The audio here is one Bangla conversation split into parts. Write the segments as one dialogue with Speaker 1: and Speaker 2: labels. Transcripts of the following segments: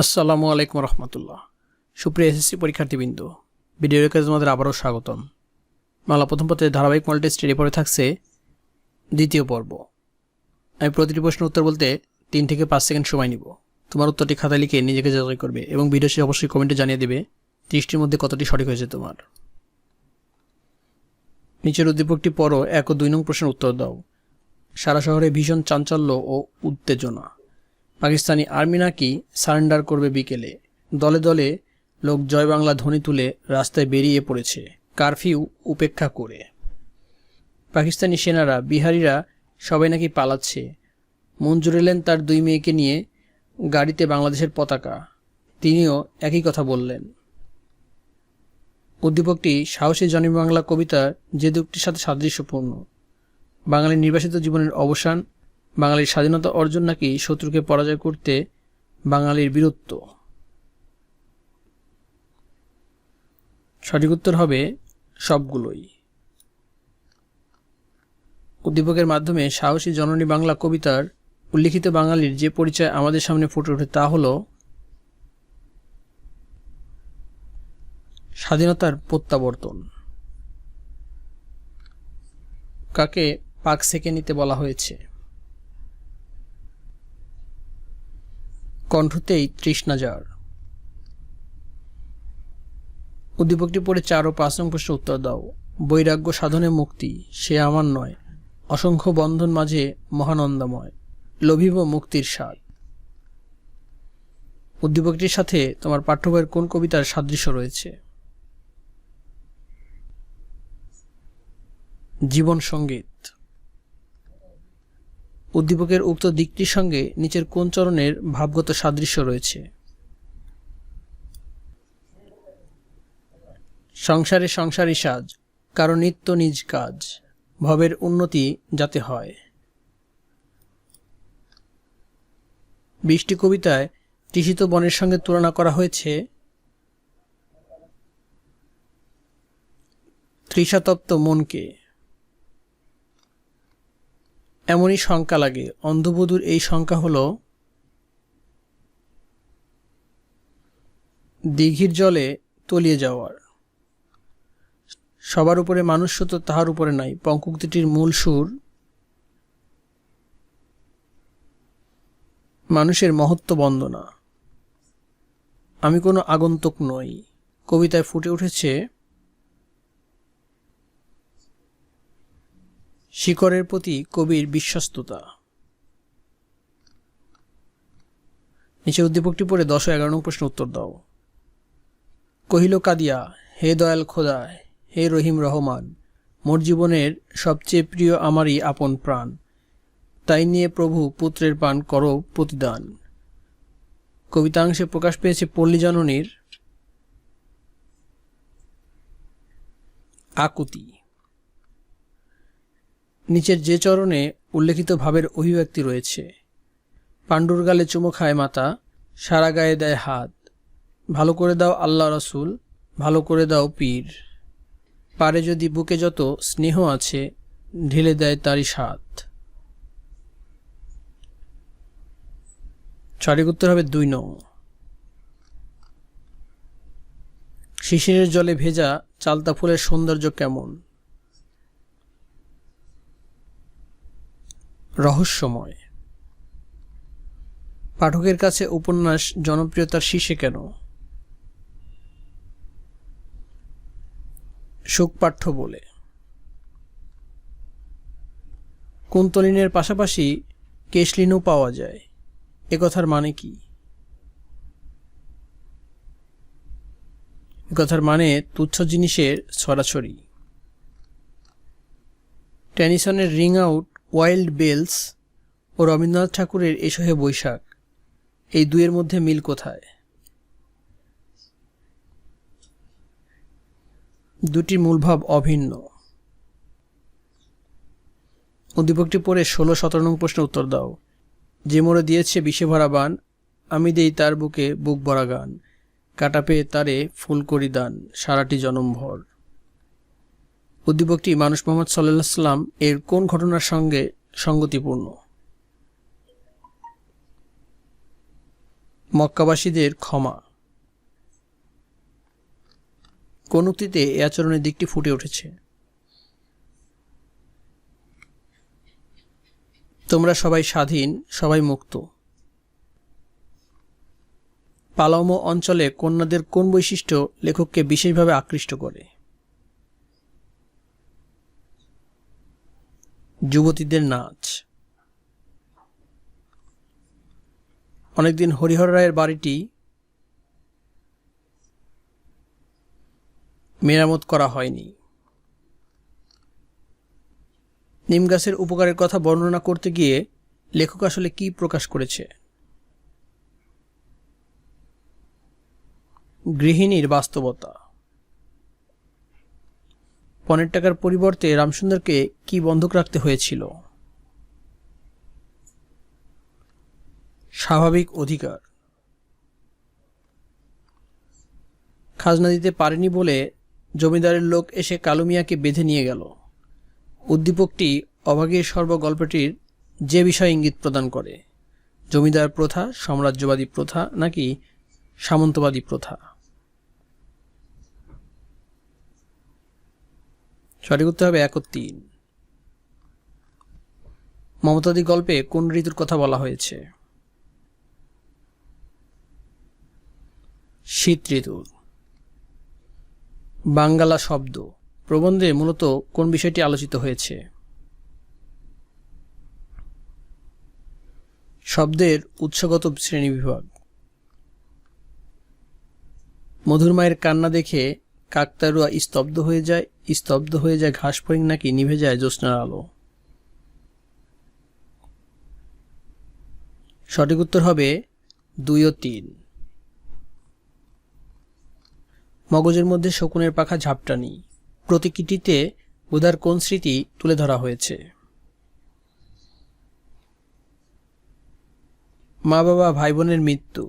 Speaker 1: আসসালামু আলাইকুম রহমতুল্লাহ। সুপ্রিয় এসএসসি পরীক্ষার্থীবৃন্দ, ভিডিওর কাছে তোমাদের আবারও স্বাগতম। বাংলা প্রথম পত্রের ধারাবাহিক মডেল টেস্টের এরপরে থাকছে দ্বিতীয় পর্ব। আমি প্রতিটি প্রশ্নের উত্তর বলতে তিন থেকে পাঁচ সেকেন্ড সময় নিব। তোমার উত্তরটি খাতায় লিখে নিজেকে যাচাই করবে এবং ভিডিও শেষে অবশ্যই কমেন্টে জানিয়ে দেবে ত্রিশটির মধ্যে কতটি সঠিক হয়েছে তোমার। নিচের উদ্দীপকটি পরও এক ও দুই নং প্রশ্নের উত্তর দাও। সারা শহরে ভীষণ চাঞ্চল্য ও উত্তেজনা। পাকিস্তানি আর্মি নাকি সারেন্ডার করবে বিকেলে। দলে দলে লোক জয় বাংলা ধ্বনি তুলে রাস্তায় বেরিয়ে পড়েছে। কারফিউ উপেক্ষা করে। পাকিস্তানি সেনারা, বিহারিরা সবাই নাকি পালাচ্ছে। মঞ্জুর এলেন তার দুই মেয়েকে নিয়ে গাড়িতে বাংলাদেশের পতাকা। তিনিও একই কথা বললেন। উদ্দীপকটি সাহসী জনি বাংলা কবিতার যে দুটির সাথে সাদৃশ্যপূর্ণ। বাঙালির নির্বাসিত জীবনের অবসান বাঙালির স্বাধীনতা অর্জন নাকি শত্রুকে পরাজয় করতে বাঙালির বীরত্ব? সঠিক উত্তর হবে সবগুলোই। উদ্দীপকের মাধ্যমে সাহসী জননী বাংলা কবিতার উল্লিখিত বাঙালির যে পরিচয় আমাদের সামনে ফুটে ওঠে তা হল স্বাধীনতার প্রত্যাবর্তন। কাকে পাক সেকে নিতে বলা হয়েছে? কণ্ঠতেই তৃষ্ণা যার। উদ্দীপকটি পড়ে চার ও পাঁচ নং উত্তর দাও। বৈরাগ্য সাধনে মুক্তি, সে আমার নয়। অসংখ্য বন্ধন মাঝে মহানন্দময়, লোভিব মুক্তির স্বাদ। উদ্দীপকটির সাথে তোমার পাঠ্য বইয়ের কোন কবিতার সাদৃশ্য রয়েছে? জীবন সংগীত। উদ্দীপকের উক্ত দিকটির সঙ্গে নিচের কোন চরণের ভাবগত সাদৃশ্য রয়েছে? সংসারে সংসারী সাজ, কারও নিত্য নিজ কাজ, ভবের উন্নতি যাতে হয়। বৃষ্টি কবিতায় তৃষিত বনের সঙ্গে তুলনা করা হয়েছে। তৃষাতপ্ত মনকে। এমনই শঙ্কা লাগে। অন্ধবধূর এই শঙ্কা হল, দিঘির জলে তলিয়ে যাওয়ার। সবার উপরে মানুষ তো তাহার উপরে নাই, পঙ্কুক্তিটির মূল সুর মানুষের মহত্ব বন্দনা। আমি কোনো আগন্তুক নই। কবিতায় ফুটে উঠেছে শিকরের প্রতি কবির বিশ্বস্ততা। নিচে উদ্দীপকটি পড়ে দশ এগারো নং প্রশ্ন উত্তর দাও। কহিল, কাদিয়া, হে দয়াল খোদায় হে রহিম রহমান, মোর জীবনের সবচেয়ে প্রিয় আমারই আপন প্রাণ। তাই নিয়ে প্রভু পুত্রের পান করো প্রতিদান। কবিতাংশে প্রকাশ পেয়েছে পল্লী জননীর আকুতি। নিচের যে চরণে উল্লেখিত ভাবের অভিব্যক্তি রয়েছে। পাণ্ডুর গালে চুমো খায় মাতা, সারা গায়ে দেয় হাত। ভালো করে দাও আল্লাহ রসুল, ভালো করে দাও পীর। পারে যদি বুকে যত স্নেহ আছে, ঢেলে দেয় তারই স্বাদ। সঠিক উত্তর হবে দুই নং। শিশিরের জলে ভেজা চালতা ফুলের সৌন্দর্য কেমন? রহস্যময়। পাঠকের কাছে উপন্যাস জনপ্রিয়তার শীর্ষে কেন? সুখপাঠ্য বলে। কুন্তলিনের পাশাপাশি কেশলিনও পাওয়া যায়। এ কথার মানে কি? কথার মানে তুচ্ছ জিনিসের ছড়াছড়ি। টেনিসনের রিং আউট ওয়াইল্ড বেলস ও রবীন্দ্রনাথ ঠাকুরের এসহে বৈশাখ। এই দুয়ের মধ্যে মিল কোথায়? দুটি মূলভাব অভিন্ন। উদ্দীপকটি পড়ে ষোলো সতেরো নং প্রশ্নের উত্তর দাও। যে মোড়ে দিয়েছে বিষে ভরা বান, আমি দেই তার বুকে বুক ভরা গান। কাটা পেয়ে তারে ফুল করি দান, সারাটি জনমভর উদ্দীপকটি মানুষ মোহাম্মদ সাল্লাহ সাল্লাম এর কোন ঘটনার সঙ্গে সঙ্গতিপূর্ণ? মক্কাবাসীদের ক্ষমা। কোন উক্তিতে এ আচরণের দিকটি ফুটে উঠেছে? তোমরা সবাই স্বাধীন, সবাই মুক্ত। পালাম অঞ্চলে কন্যাদের কোন বৈশিষ্ট্য লেখককে বিশেষভাবে আকৃষ্ট করে? যুবতীদের নাচ। অনেকদিন হরিহর রায়ের বাড়িটি মেরামত করা হয়নি। নিম গাছের উপকারের কথা বর্ণনা করতে গিয়ে লেখক আসলে কি প্রকাশ করেছে? গৃহিণীর বাস্তবতা। পনেরো টাকার পরিবর্তে রামসুন্দরকে কি বন্ধক রাখতে হয়েছিল? স্বাভাবিক অধিকার। খাজনা দিতে পারেনি বলে জমিদারের লোক এসে কালুমিয়াকে বেঁধে নিয়ে গেল। উদ্দীপকটি অভাগীর সর্বগল্পটির যে বিষয় ইঙ্গিত প্রদান করে, জমিদার প্রথা, সাম্রাজ্যবাদী প্রথা নাকি সামন্তবাদী প্রথা? সঠিক উত্তর হবে এক ও তিন। মমতাদি গল্পে কোন ঋতুর কথা বলা হয়েছে? শীত ঋতু। বাঙ্গালা শব্দ। প্রবন্ধে মূলত কোন বিষয়টি আলোচিত হয়েছে? শব্দের উৎসগত শ্রেণীবিভাগ মধুর মায়ের কান্না দেখে কাকতারুয়া স্তব্ধ হয়ে যায়, স্তব্ধ হয়ে যায় ঘাস ফড়িং নাকি নিভে যায় জ্যোৎস্নার আলো। সঠিক উত্তর হবে দুই ও তিন। মগজের মধ্যে শকুনের পাখা ঝাপটানি। প্রতীকীটিতে উদার কোন স্মৃতি তুলে ধরা হয়েছে? মা বাবা ভাই বোনের মৃত্যু।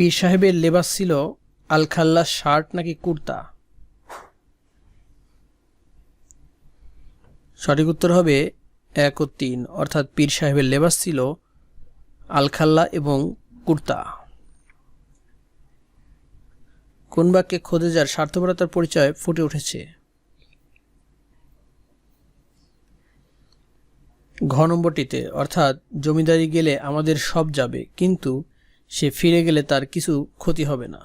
Speaker 1: পীর সাহেবের লেবাস ছিল আলখাল্লা শার্ট নাকি কুর্তা? সঠিক উত্তর হবে এক ও তিন। অর্থাৎ পীর সাহেবের লেবাস ছিল আলখাল্লা এবং কুর্তা। কোন বাক্যে খোদেজার স্বার্থপরতার পরিচয় ফুটে উঠেছে? ঘ নম্বরটিতে, অর্থাৎ, জমিদারি গেলে আমাদের সব যাবে, কিন্তু সে ফিরে গেলে তার কিছু ক্ষতি হবে না।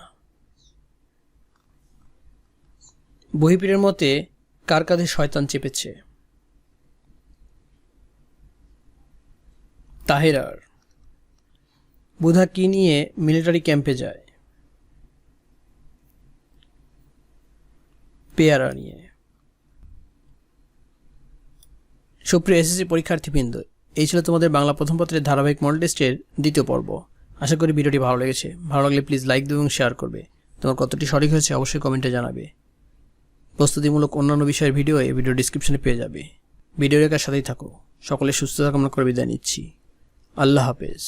Speaker 1: বহিপীরের মতে কার কাঁধে শয়তান চেপেছে? তাহেরার। বুধা কি নিয়ে মিলিটারি ক্যাম্পে যায়? পেয়ারা নিয়ে। সুপ্রিয় এসএসসি পরীক্ষার্থীবৃন্দ, এই ছিল তোমাদের বাংলা প্রথম পত্রের ধারাবাহিক মডেল টেস্টের দ্বিতীয় পর্ব। আশা করি ভিডিওটি ভালো লেগেছে। ভালো লাগলে প্লিজ লাইক দেবে এবং শেয়ার করবে। তোমার কতটি সঠিক হয়েছে অবশ্যই কমেন্টে জানাবে। প্রস্তুতিমূলক অন্যান্য বিষয়ের ভিডিও এই ভিডিও ডিসক্রিপশনে পেয়ে যাবে। ভিডিও রেখার সাথেই থাকো। সকলে সুস্থতা কামনা করে বিদায় নিচ্ছি। আল্লাহ হাফেজ।